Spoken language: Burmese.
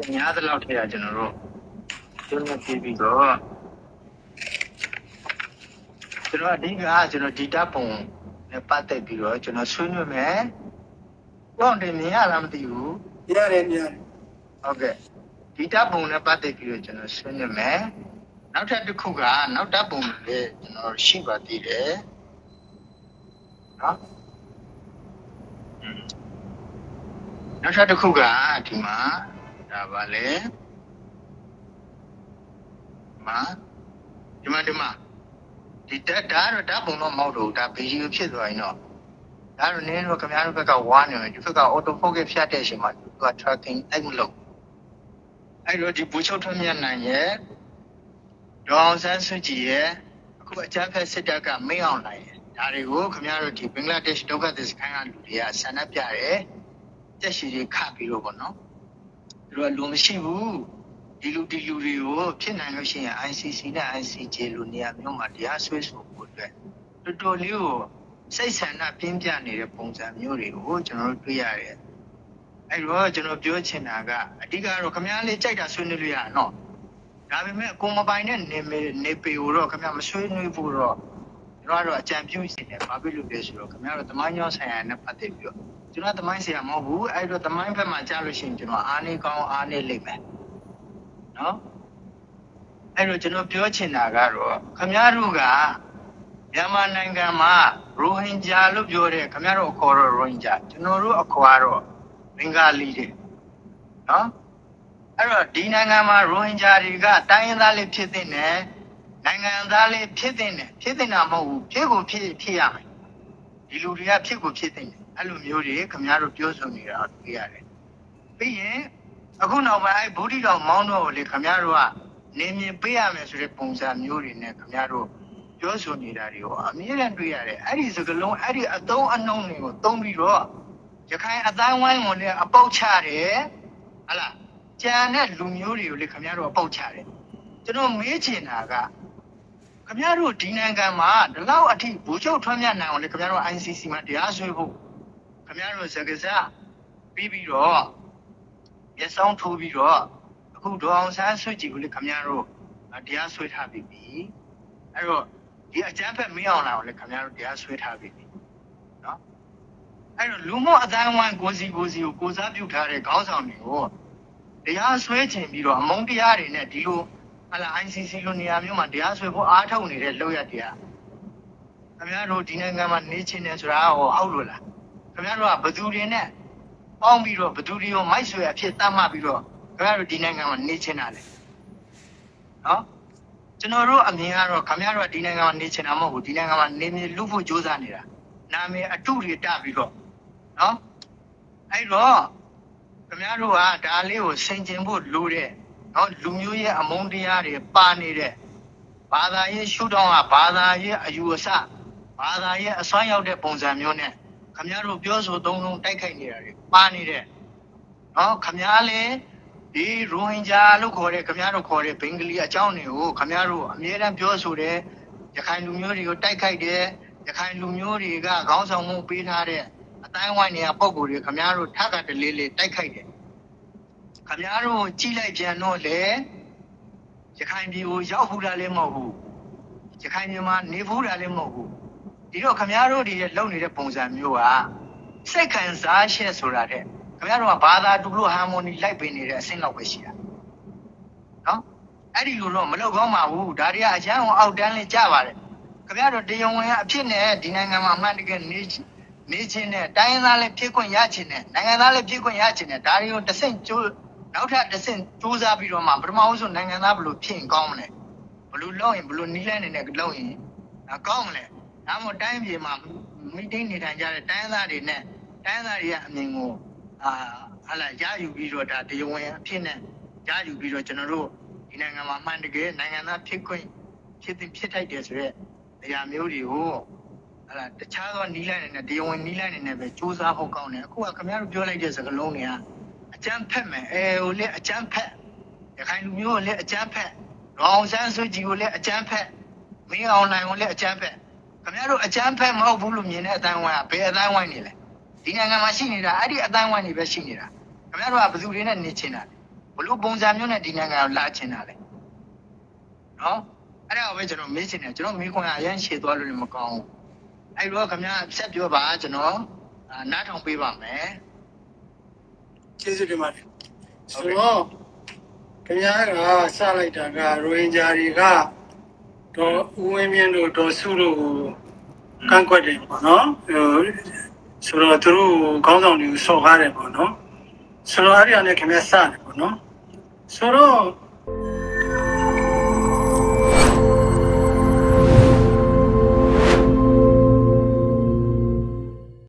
ကျင်များသလောက်ထဲကကျွန်တော်တို့ကျွန်းနဲ့ပြီးပြီးတော့ကျွန်တော်အဓိကကျွန်တော်ဒီတပ်ပုံနဲ့ပတ်သက်ပြီးတော့ကျွန်တော်ဆွေးနွေးမယ်။ဘောင်းတင်မြင်ရလားမသိဘူးရတယ်မြန်။ဟုတ်ကဲ့ဒီတပ်ပုံနဲ့ပတ်သက်ပြီးတော့ကျွန်တော်ဆွေးနွေးမယ်။နောက်ထပ်တစ်ခုကနောက်တပ်ပုံလည်းကျွန်တော်ရှိပါသေးတယ်။နော်။อืมနောက်ထပ်တစ်ခုကဒီမှာ ဒါပါလေ။ဒီမှာဒီမှာဒီမှာဒီတက်ဒါကတော့ဓာတ်ပုံတော့မဟုတ်တော့ဘူးဒါဗီဒီယိုဖြစ်သွားရင်တော့ဒါတော့နင်းတော့ခင်ဗျားတို့ဘက်ကဝါနေတယ်ဒီဘက်က auto focus ဖြတ်တဲ့အချိန်မှာသူက tracking အဲ့မလို့အဲ့တော့ဒီဘူချုပ်ထွန်းမြတ်နိုင်ရဲ့ဒေါအောင်ဆန်းစုကြည်ရဲ့အခုအကြမ်းဖက်စစ်တပ်ကမင်းအောင်နိုင်ရဲ့ဒါတွေကိုခင်ဗျားတို့ဒီဘင်္ဂလားဒေ့ရှ်ဒုက္ခသည်စခန်းကလူတွေကဆန္ဒပြတယ်တက်ရှိတွေခပြီးတော့ပေါ့နော် သူတို့ကလူမရှိဘူးဒီလူဒီလူတွေကိုဖြစ်နိုင်လို့ရှိရင် ICC နဲ့ ICJ လိုနေရာမျိုးမှာတရားစွဲဆိုဖို့အတွက်တော်တော်လေးကိုစိတ်ဆန္ဒပြင်းပြနေတဲ့ပုံစံမျိုးတွေကိုကျွန်တော်တို့တွေ့ရတယ်အဲ့တော့ကျွန်တော်ပြောချင်တာကအဓိကတော့ခင်ဗျားလေးကြိုက်တာဆွေးနွေးလို့ရအောင်နော်ဒါပေမဲ့ကိုမပိုင်တဲ့နေမေနေပေကိုတော့ခင်ဗျားမဆွေးနွေးဘူးတော့ကျွန်တော်ကတော့အကြံပြုရှင်တယ်ဘာဖြစ်လို့လဲဆိုတော့ခင်ဗျားတို့သမိုင်းကြောင်းဆိုင်ရာနဲ့ပတ်သက်ပြီးတော့ ကျွန်တော်သမိုင်းဆရာမဟုတ်ဘူးအဲ့တော့သမိုင်းဘက်မှာကြားလို့ရှိရင်ကျွန်တော်အားနေကောင်းအားနေလိမ့်မယ်နော်အဲ့တော့ကျွန်တော်ပြောချင်တာကတော့ခင်ဗျားတို့ကမြန်မာနိုင်ငံမှာရိုဟင်ဂျာလို့ပြောတဲ့ခင်ဗျားတို့အခေါ်တော့ရိုဟင်ဂျာကျွန်တော်တို့အခေါ်ကတော့ဘင်္ဂါလီတွေနော်အဲ့တော့ဒီနိုင်ငံမှာရိုဟင်ဂျာတွေကတိုင်းရင်းသားလေးဖြစ်တဲ့နဲ့နိုင်ငံသားလေးဖြစ်တဲ့နဲ့ဖြစ်တဲ့တာမဟုတ်ဘူးဖြစ်ကိုဖြစ်ဖြစ်ရမယ်ဒီလူတွေကဖြစ်ကိုဖြစ်တဲ့နဲ့ အဲ့လိုမျိုးတွေခင်ဗျားတို့ပြောဆိုနေတာတွေ့ရတယ်ပြီးရင်အခုနောက်ပိုင်းအဲ့ဗုဒ္ဓတော်မောင်းတော်ကိုလေခင်ဗျားတို့ကနေမြင်ပေးရမယ်ဆိုတဲ့ပုံစံမျိုးတွေနဲ့ခင်ဗျားတို့ပြောဆိုနေတာတွေကိုအမြဲတမ်းတွေ့ရတယ်အဲ့ဒီစကလုံးအဲ့ဒီအတုံးအနှုံးတွေကိုသုံးပြီးတော့ရခိုင်အတိုင်းဝိုင်းဝင်လည်းအပေါက်ချတယ်ဟလာကြံတဲ့လူမျိုးတွေကိုလည်းခင်ဗျားတို့အပေါက်ချတယ်ကျွန်တော်မေးချင်တာကခင်ဗျားတို့ဒီနိုင်ငံမှာဒီလောက်အထိဘူချုပ်ထွန်းမြတ်နိုင်အောင်လည်းခင်ဗျားတို့ ICC မှာတရားစွဲဖို့ ခင်ဗျားတို့စကားစားပြီးပြီးတော့ရဆောင်ထိုးပြီးတော့အခုဒေါအောင်ဆန်းစုကြည်ကိုလည်းခင်ဗျားတို့တရားစွဲထားပြီးပြီအဲ့တော့ဒီအကြမ်းဖက်မင်းအောင်လာအောင်လည်းခင်ဗျားတို့တရားစွဲထားပြီးပြီနော်အဲ့တော့လူမှုအတိုင်းအဝိုင်းကိုစီကိုစီကိုကိုစားပြုထားတဲ့ခေါင်းဆောင်တွေကိုတရားစွဲချင်ပြီးတော့အမုန်းတရားတွေနဲ့ဒီလိုဟလာ ICC လိုနေရာမျိုးမှာတရားစွဲဖို့အားထုတ်နေတဲ့လောက်ရတရားခင်ဗျားတို့ဒီနိုင်ငံမှာနေချင်တယ်ဆိုတာဟောဟုတ်လို့လား ခင်ဗျားတို့ကဘသူတွေနဲ့ပေါင်းပြီးတော့ဘသူတွေကိုမိုက်ဆွဲအဖြစ်တတ်မှတ်ပြီးတော့ခင်ဗျားတို့ဒီနိုင်ငံမှာနေချင်တာလေနော်ကျွန်တော်တို့အမြင်ကတော့ခင်ဗျားတို့ကဒီနိုင်ငံမှာနေချင်တာမဟုတ်ဘူးဒီနိုင်ငံမှာနေနေလူဖို့ကြိုးစားနေတာနာမည်အတုတွေတပြီးတော့နော်အဲ့တော့ခင်ဗျားတို့ကဒါလေးကိုဆင်ကျင်ဖို့လိုတဲ့နော်လူမျိုးရဲ့အမုန်းတရားတွေပါနေတဲ့ဘာသာရေးရှုထောင့်ကဘာသာရေးအယူအဆဘာသာရေးအစွမ်းရောက်တဲ့ပုံစံမျိုးနဲ့ ခင်ဗျားတို့ပြောဆိုသုံးလုံးတိုက်ခိုက်နေတာတွေပါနေတဲ့နော်ခင်ဗျားလည်းဒီရိုဟင်ဂျာလို့ခေါ်တဲ့ခင်ဗျားတို့ခေါ်တဲ့ဘင်္ဂလီအကြောင်းတွေကိုခင်ဗျားတို့အမြဲတမ်းပြောဆိုတယ်ရခိုင်လူမျိုးတွေကိုတိုက်ခိုက်တယ်ရခိုင်လူမျိုးတွေကခေါင်းဆောင်မှုပေးထားတဲ့အတိုင်းဝိုင်းနေရပုံကိုယ်တွေခမားတို့ထပ်တာတလေးလေးတိုက်ခိုက်တယ်ခမားတို့ကြိလိုက်ပြန်တော့လေရခိုင်ပြည်ကိုရောက်ဘူးတာလည်းမဟုတ်ဘူးရခိုင်ပြည်မှာနေဘူးတာလည်းမဟုတ်ဘူး ဒီတော့ခမားတို့ဒီရဲ့လုံနေတဲ့ပုံစံမျိုးကစိတ်ခံစားချက်ဆိုတာတဲ့ခမားတို့ကဘာသာတူလို့ဟာမိုနီလိုက်ပေးနေတဲ့အဆင့်လောက်ပဲရှိတာနော်အဲ့ဒီလိုတော့မလောက်ကောင်းပါဘူးဒါတွေကအချမ်းအောင်အောက်တန်းလေးကြပါတယ်ခမားတို့တရားဝင်အဖြစ်နဲ့ဒီနိုင်ငံမှာအမှန်တကယ်နေနေချင်းနဲ့တိုင်းရင်းသားလည်းဖြစ်ခွင့်ရချင်းနဲ့နိုင်ငံသားလည်းဖြစ်ခွင့်ရချင်းနဲ့ဒါတွေကိုတစ်ဆင့်ကျိုးနောက်ထပ်တစ်ဆင့်စူးစမ်းပြီးတော့မှပထမဦးဆုံးနိုင်ငံသားဘယ်လိုဖြစ်ရင်ကောင်းမလဲဘယ်လိုလုပ်ရင်ဘယ်လိုနီးလန်းနေနဲ့လုပ်ရင်အကောင်းမလဲ ဒါမှမဟုတ်တိုင်းပြည်မှာမိတိန်နေထိုင်ကြတဲ့တိုင်းရင်းသားတွေနဲ့တိုင်းရင်းသားတွေရဲ့အမြင်ကိုအာဟလာရယူပြီးတော့ဒါတရားဝင်အဖြစ်နဲ့ရယူပြီးတော့ကျွန်တော်တို့ဒီနိုင်ငံမှာမှန်တကယ်နိုင်ငံသားဖြစ်ခွင့်ဖြစ်တင်ဖြစ်ထိုက်တယ်ဆိုရက်အရာမျိုးတွေကိုအဲ့ဒါတခြားသောနီးလိုက်နေနဲ့တရားဝင်နီးလိုက်နေနဲ့ပဲစူးစမ်းဖို့ကောင်းတယ်အခုကခင်ဗျားတို့ပြောလိုက်တဲ့စကားလုံးတွေကအကျန်းဖက်မယ်အဲဟိုလည်းအကျန်းဖက်ရခိုင်လူမျိုးကိုလည်းအကျန်းဖက်ရောင်ဆန်းစုကြည်ကိုလည်းအကျန်းဖက်မင်းအောင်နိုင်ကိုလည်းအကျန်းဖက် ခင်ဗျားတို့အကျန်းဖက်မဟုတ်ဘူးလို့မြင်တဲ့အတိုင်းဝိုင်းကဘယ်အတိုင်းဝိုင်းနေလဲဒီနိုင်ငံမှာရှိနေတာအဲ့ဒီအတိုင်းဝိုင်းတွေပဲရှိနေတာခင်ဗျားတို့ကဘယ်သူတွေနဲ့နေချင်တာဘလို့ပုံစံမျိုးနဲ့ဒီနိုင်ငံကိုလာချင်တာလဲနော်အဲ့ဒါကိုပဲကျွန်တော်မေးချင်တယ်ကျွန်တော်မေးခွန်းကအရင်ရှည်သွားလို့လည်းမကောင်းဘူးအဲ့တော့ခင်ဗျာဆက်ပြောပါကျွန်တော်အာနားထောင်ပေးပါမယ်ကျေးဇူးတင်ပါတယ်ဆိုတော့ခင်ဗျားကစလိုက်တာကရိုဟင်ဂျာတွေက တော့ဦးဝင်းမြင့်တို့ဒေါ်စုတို့ကိုကန့်ကွက်တယ်ပေါ့နော်ဟိုဆိုတော့သူတို့ခေါင်းဆောင်တွေကိုစော်ကားတယ်ပေါ့နော်ဆိုတော့အဲ့ဒီအနေနဲ့ခင်ဗျားစတယ်ပေါ့နော်ဆိုတော့